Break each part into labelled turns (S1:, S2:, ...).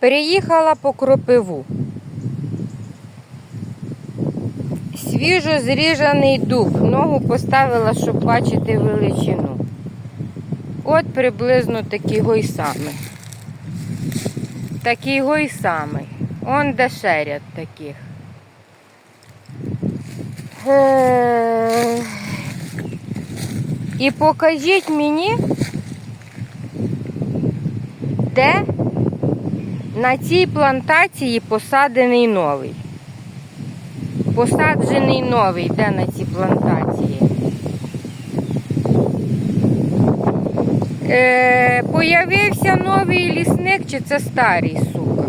S1: Переїхала по кропиву. Свіжо зріжаний дуб. Ногу поставила, щоб бачити величину. От приблизно такий гой самий. Такий гой самий. Он де таких. Е, І покажіть мені, де на цій плантації посадений новий. Посаджений новий, де на цій плантації. Е, появився новий лісник, чи це старий, сука?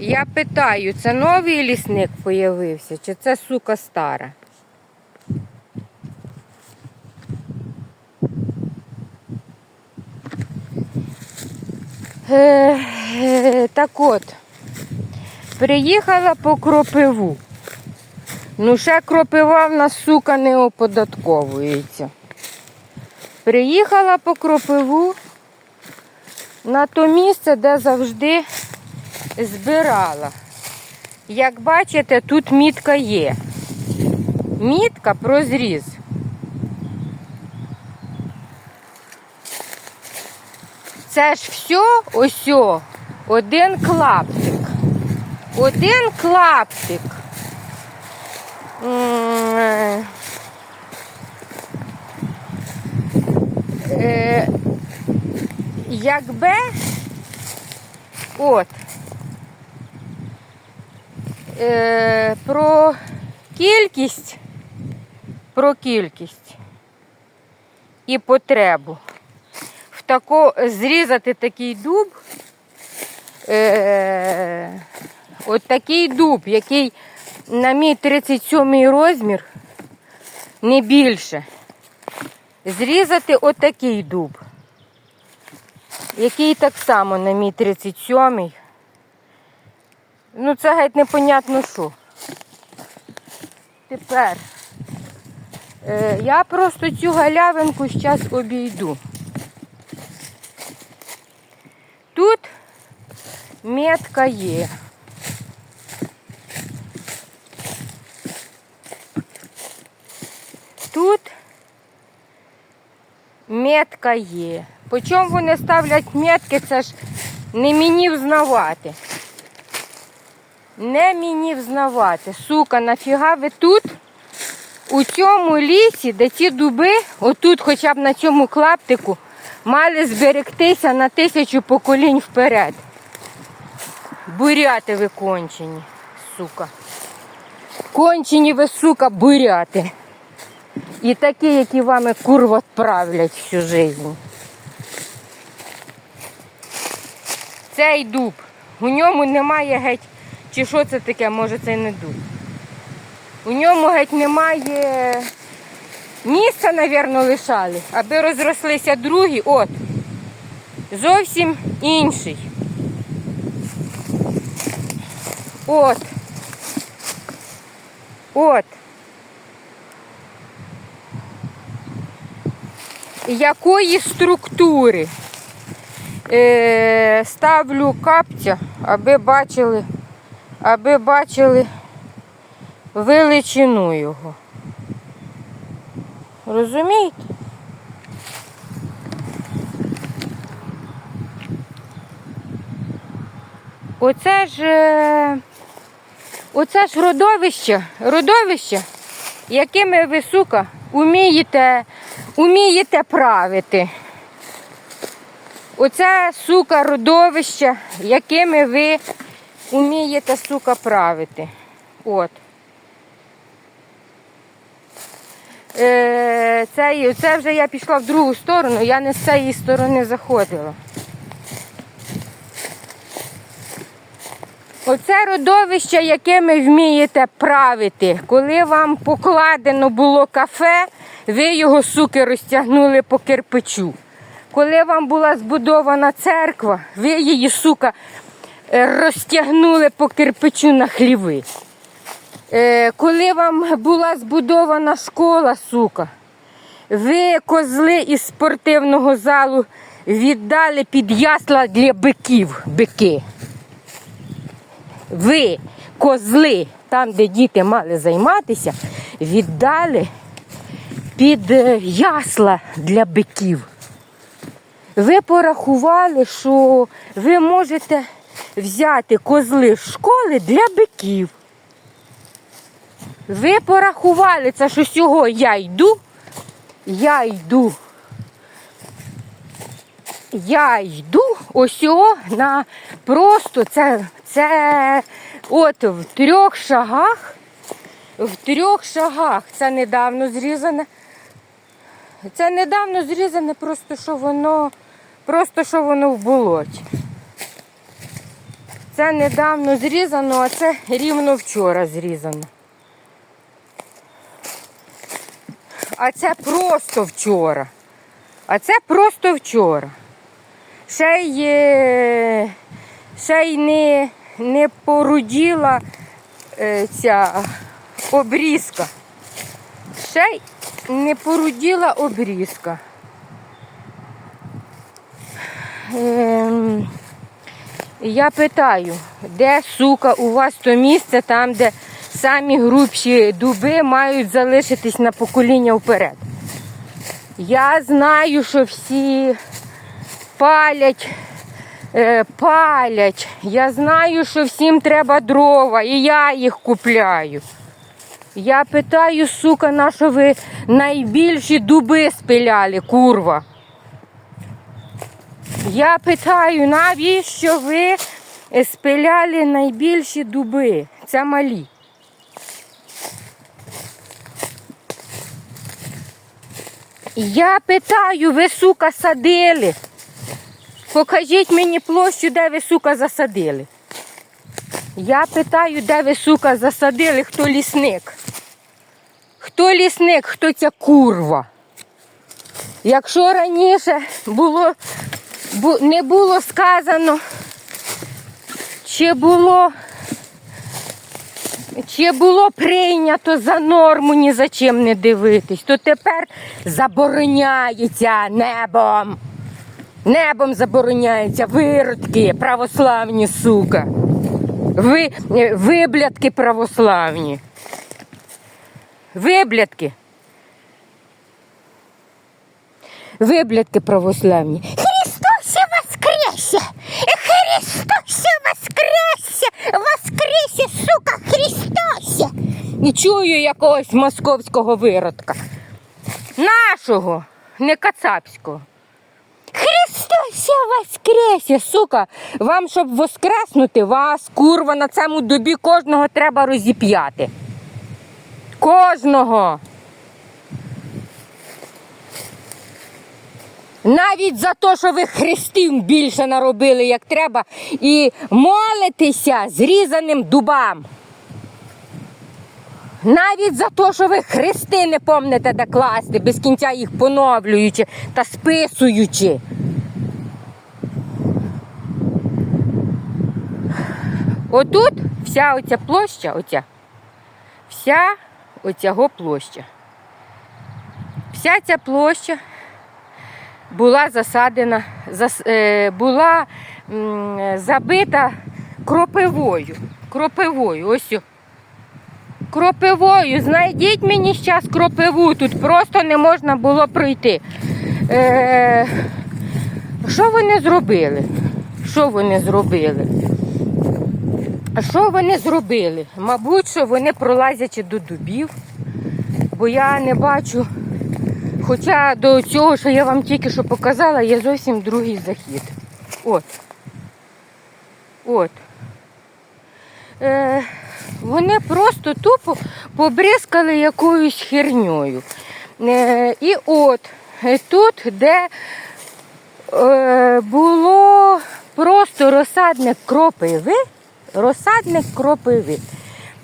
S1: Я питаю, це новий лісник появився, чи це сука стара? Е, е, так от, приїхала по кропиву. Ну, ще кропива в нас, сука, не оподатковується. Приїхала по кропиву на то місце, де завжди збирала. Як бачите, тут мітка є. Мітка про зріз. Це ж все ось один клаптик. Один клаптик. Е, Якби от. Е, про кількість, про кількість і потребу тако, зрізати такий дуб, е, от такий дуб, який на мій 37 розмір, не більше. Зрізати отакий дуб, який так само на мій 37-й. Ну, це геть непонятно що. Тепер е, я просто цю галявинку зараз обійду. Тут метка є. Тут метка є. По чому вони ставлять метки, це ж не мені взнавати. Не мені взнавати. Сука, нафіга ви тут? У цьому лісі, де ці дуби, отут хоча б на цьому клаптику, мали зберегтися на тисячу поколінь вперед. Буряти ви кончені, сука. Кончені ви, сука, буряти. І такі, які вами курва правлять всю життя. Цей дуб. У ньому немає геть, чи що це таке, може це не дуб. У ньому геть немає місця, напевно, лишали, аби розрослися другі, от. Зовсім інший. От. От. Якої структури? Е, ставлю капця, аби бачили, аби бачили величину його. Розумієте? Оце ж, е, оце ж родовище, родовище, якими ви, сука, умієте, умієте правити. Оце, сука, родовище, якими ви умієте, сука, правити. От. Е, це, це вже я пішла в другу сторону, я не з цієї сторони заходила. Оце родовище, яке ви вмієте правити. Коли вам покладено було кафе, ви його, суки, розтягнули по кирпичу. Коли вам була збудована церква, ви її, сука, е, розтягнули по кирпичу на хліви. Е, Коли вам була збудована школа, сука, ви козли із спортивного залу віддали під ясла для биків. Бики. Ви, козли, там, де діти мали займатися, віддали під е, ясла для биків. Ви порахували, що ви можете взяти козли з школи для биків. Ви порахували це, що сьогодні я йду, я йду. Я йду ось на просто це, це от в трьох шагах, в трьох шагах. Це недавно зрізане. Це недавно зрізане, просто що воно, просто що воно в болоті. Це недавно зрізано, а це рівно вчора зрізано. А це просто вчора. А це просто вчора. Ще й, е, ще й не, не поруділа е, ця обрізка. Ще й не поруділа обрізка. Ем, я питаю, де сука у вас то місце там, де самі грубші дуби мають залишитись на покоління вперед. Я знаю, що всі палять, е, палять. Я знаю, що всім треба дрова, і я їх купляю. Я питаю, сука, на що ви найбільші дуби спиляли, курва. Я питаю, навіщо ви спиляли найбільші дуби? Це малі. Я питаю, ви, сука, садили. Покажіть мені площу, де ви, сука, засадили. Я питаю, де ви, сука, засадили, хто лісник. Хто лісник, хто ця курва? Якщо раніше було, бу- не було сказано, чи було, чи було прийнято за норму ні за чим не дивитись, то тепер забороняється небом. Небом забороняється виродки православні, сука. Ви, е, виблядки православні. Виблядки. Виблядки православні. Христос воскресе! Христос воскресе! Воскресе, сука, Христос! І чую якогось московського виродка. Нашого, не кацапського. Христос воскресе, сука! Вам, щоб воскреснути вас, курва, на цьому добі кожного треба розіп'яти. Кожного. Навіть за те, що ви хрестів більше наробили, як треба, і молитеся зрізаним дубам. Навіть за те, що ви хрести не помните де класти, без кінця їх поновлюючи та списуючи. Отут вся оця площа, оця, вся оцього площа. Вся ця площа була засадена, зас, е, була м, забита кропивою. Кропивою, ось. Кропивою. Знайдіть мені зараз кропиву, тут просто не можна було пройти. Е, що вони зробили? Що вони зробили? А що вони зробили? Мабуть, що вони пролазячи до дубів, бо я не бачу. Хоча до цього, що я вам тільки що показала, є зовсім другий захід. От. От. Е, вони просто тупо побризкали якоюсь херньою. Е, і от е, тут, де е, було просто розсадник кропиви, розсадник кропиви.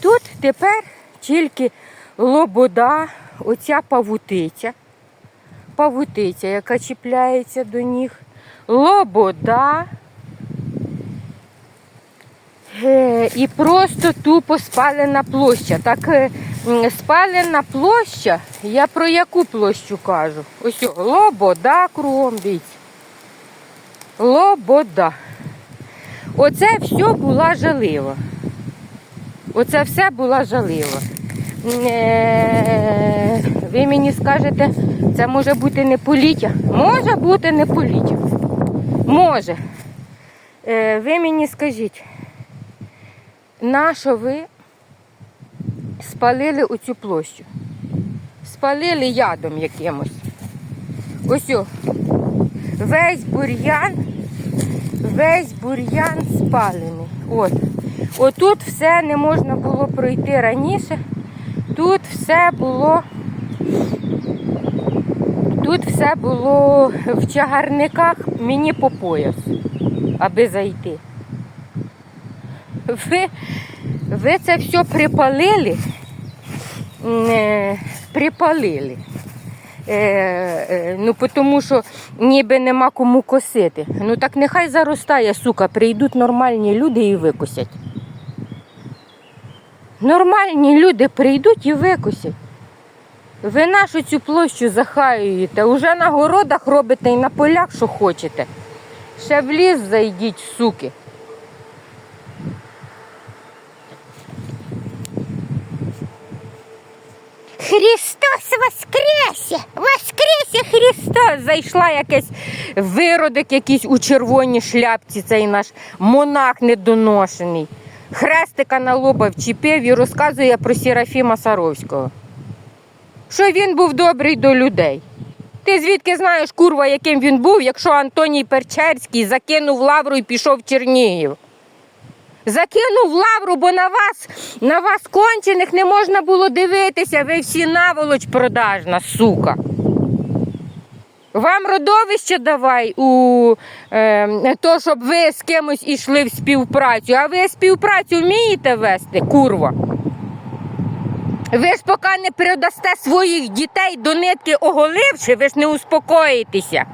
S1: Тут тепер тільки лобода, оця павутиця, павутиця, яка чіпляється до ніг, лобода. Е, І просто тупо спалена площа. Так е, спалена площа, я про яку площу кажу? Ось лобода кругом дивіться. Лобода. Оце все була жалива. Оце все була жалива. Е, Ви мені скажете, це може бути не поліття? Може бути не поліття. Може. Е, Ви мені скажіть, нащо ви спалили оцю площу? Спалили ядом якимось. Ось весь бур'ян, весь бур'ян спалений. От. Отут все не можна було пройти раніше. Тут все було. Тут все було в чагарниках мені по пояс, аби зайти. Ви, ви це все припалили, е, припалили. Е, е, ну, тому що ніби нема кому косити. Ну так нехай заростає, сука, прийдуть нормальні люди і викосять. Нормальні люди прийдуть і викосять. Ви нашу цю площу захаюєте, уже на городах робите і на полях, що хочете. Ще в ліс зайдіть, суки. Христос воскресе! Воскресе Христос! Зайшла якась виродок якийсь у червоній шляпці, цей наш монах недоношений. Хрестика на лоба вчепив і розказує про Серафіма Саровського. Що він був добрий до людей. Ти звідки знаєш, курва, яким він був, якщо Антоній Перчерський закинув лавру і пішов в Чернігів? Закинув лавру, бо на вас, на вас кончених не можна було дивитися, ви всі наволоч продажна, сука. Вам родовище давай у е, то, щоб ви з кимось ішли в співпрацю. А ви співпрацю вмієте вести, курва? Ви ж поки не передасте своїх дітей до нитки оголивши, ви ж не успокоїтеся.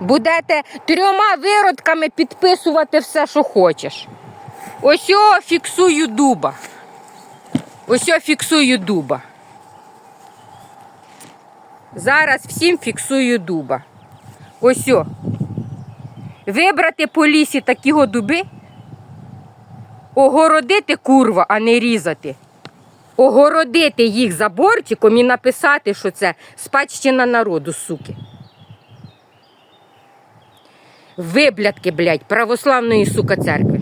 S1: Будете трьома виродками підписувати все, що хочеш. Ось о, фіксую дуба. Ось о, фіксую дуба. Зараз всім фіксую дуба. Ось о. Вибрати по лісі такі го дуби, огородити курва, а не різати. Огородити їх заборчиком і написати, що це спадщина народу, суки. Виблядки, блядь, православної сука церкви.